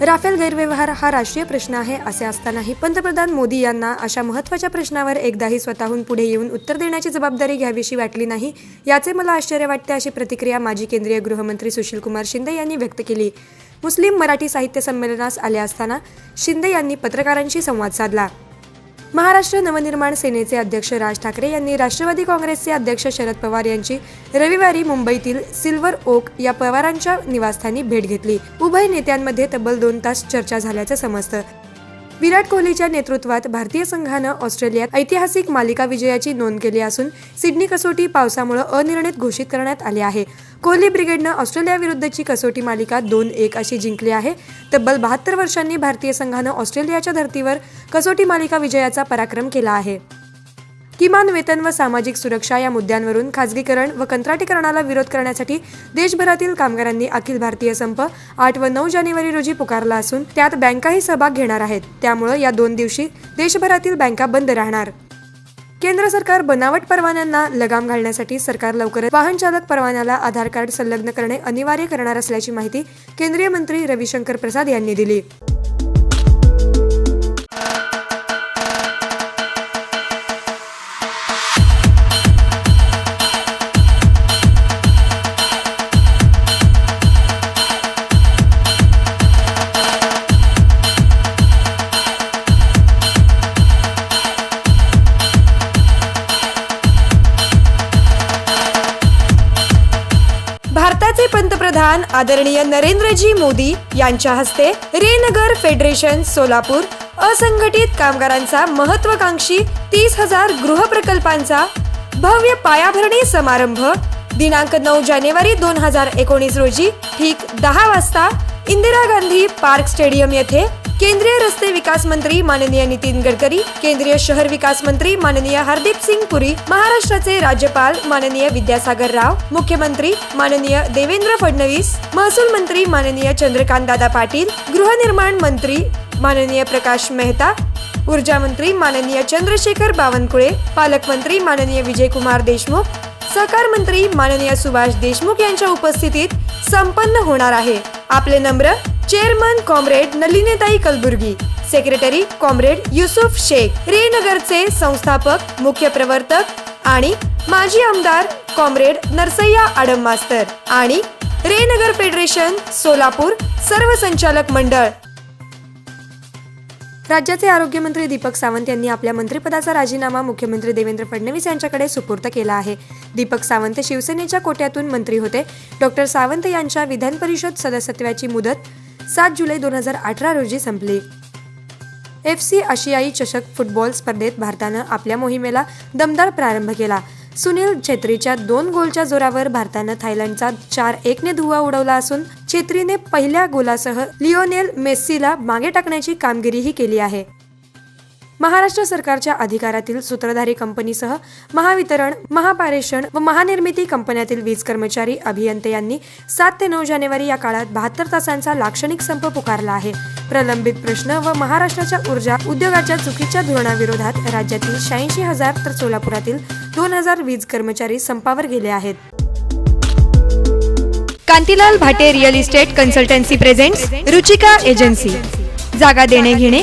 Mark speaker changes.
Speaker 1: Rafale गैरव्यवहार हा राष्ट्रीय प्रश्न आहे असे असतानाही पंतप्रधान मोदी यांना अशा महत्त्वाच्या प्रश्नावर एकदाही स्वतःहून पुढे येऊन उत्तर देण्याची जबाबदारी घ्यावीशी वाटली नाही याचे मला आश्चर्य वाटते अशी प्रतिक्रिया माजी केंद्रीय गृहमंत्री सुशीलकुमार शिंदे यांनी व्यक्त केली. मुस्लिम मराठी साहित्य संमेलनास आले असताना शिंदे यांनी पत्रकारांशी संवाद साधला. महाराष्ट्र नवनिर्माण सेनेचे अध्यक्ष राज ठाकरे यांनी राष्ट्रवादी काँग्रेसचे अध्यक्ष शरद पवार यांची रविवारी मुंबईतील सिल्वर ओक या पवारांच्या निवासस्थानी भेट घेतली. उभय नेत्यांमध्ये तब्बल दोन तास चर्चा झाल्याचं समजतं. विराट कोहलीच्या नेतृत्वात भारतीय संघानं ऑस्ट्रेलियात ऐतिहासिक मालिका विजयाची नोंद केली असून सिडनी कसोटी पावसामुळे अनिर्णित घोषित करण्यात आली आहे. कोहली ब्रिगेडनं ऑस्ट्रेलियाविरुद्धची कसोटी मालिका दोन एक अशी जिंकली आहे. तब्बल बहात्तर वर्षांनी भारतीय संघानं ऑस्ट्रेलियाच्या धर्तीवर कसोटी मालिका विजयाचा पराक्रम केला आहे. किमान वेतन व सामाजिक सुरक्षा या मुद्द्यांवरून खाजगीकरण व कंत्राटीकरणाला विरोध करण्यासाठी देशभरातील कामगारांनी अखिल भारतीय संप आठ व नऊ जानेवारी रोजी पुकारला असून त्यात बँकाही सहभाग घेणार आहेत. त्यामुळं या दोन दिवशी देशभरातील बँका बंद राहणार. केंद्र सरकार बनावट परवान्यांना लगाम घालण्यासाठी सरकार लवकरच वाहन चालक परवान्याला आधार कार्ड संलग्न करणे अनिवार्य करणार असल्याची माहिती केंद्रीय मंत्री रविशंकर प्रसाद यांनी दिली. पंतप्रधान आदरणीय नरेंद्रजी मोदी यांच्या हस्ते रेनगर फेडरेशन सोलापूर असंघटित कामगारांचा महत्वाकांक्षी तीस हजार गृहप्रकल्पांचा भव्य पायाभरणी समारंभ दिनांक नऊ जानेवारी दोन हजार एकोणीस रोजी ठीक दहा वाजता इंदिरा गांधी पार्क स्टेडियम येथे केंद्रीय रस्ते विकास मंत्री माननीय नितीन गडकरी केंद्रीय शहर विकास मंत्री माननीय हरदीप सिंग पुरी महाराष्ट्राचे राज्यपाल माननीय विद्यासागर राव मुख्यमंत्री माननीय देवेंद्र फडणवीस महसूल मंत्री माननीय चंद्रकांत दादा पाटील गृहनिर्माण मंत्री माननीय प्रकाश मेहता ऊर्जा मंत्री माननीय चंद्रशेखर बावनकुळे पालकमंत्री माननीय विजयकुमार देशमुख सहकार मंत्री माननीय सुभाष देशमुख यांच्या उपस्थितीत संपन्न होणार आहे. आपले नम्र chairman comrade नलिनेताई Kalburgi secretary comrade Yusuf Shaikh रेनगरचे संस्थापक मुख्य प्रवर्तक आणि माजी आमदार कॉम्रेड नरसय्या आडम मास्तर आणि रेनगर फेडरेशन सोलापूर सर्व संचालक मंडळ. राज्याचे आरोग्यमंत्री दीपक सावंत यांनी आपल्या मंत्रिपदाचा राजीनामा मुख्यमंत्री देवेंद्र फडणवीस यांच्याकडे सुपूर्द केला आहे. दीपक सावंत शिवसेनेच्या कोट्यातून मंत्री होते. डॉक्टर सावंत यांच्या विधान परिषद सदस्यत्वाची मुदत सात जुलै दोन हजार अठरा रोजी संपली. एफ सी आशियाई चषक फुटबॉल स्पर्धेत भारतानं आपल्या मोहिमेला दमदार प्रारंभ केला. सुनील छेत्रीच्या दोन गोलच्या जोरावर भारतानं थायलंडचा चार एकने धुवा उडवला असून छेत्रीने पहिल्या गोलासह लिओनेल मेस्सीला मागे टाकण्याची कामगिरीही केली आहे. महाराष्ट्र सरकारच्या अधिकारातील सूत्रधारी कंपनीसह महावितरण महापारेषण व महानिर्मिती कंपन्यातील वीज कर्मचारी अभियंते यांनी सात ते नऊ जानेवारी या काळात बहात्तर तासांचा लाक्षणिक संप पुकारला आहे. प्रलंबित प्रश्न व महाराष्ट्राच्या ऊर्जा उद्योगाच्या चुकीच्या धोरणाविरोधात राज्यातील शहाऐंशी हजार तर सोलापुरातील दोन हजार वीज कर्मचारी संपावर गेले आहेत. Kantilal Bhate real estate consultancy presents Ruchika agency. जागा देणे घेणे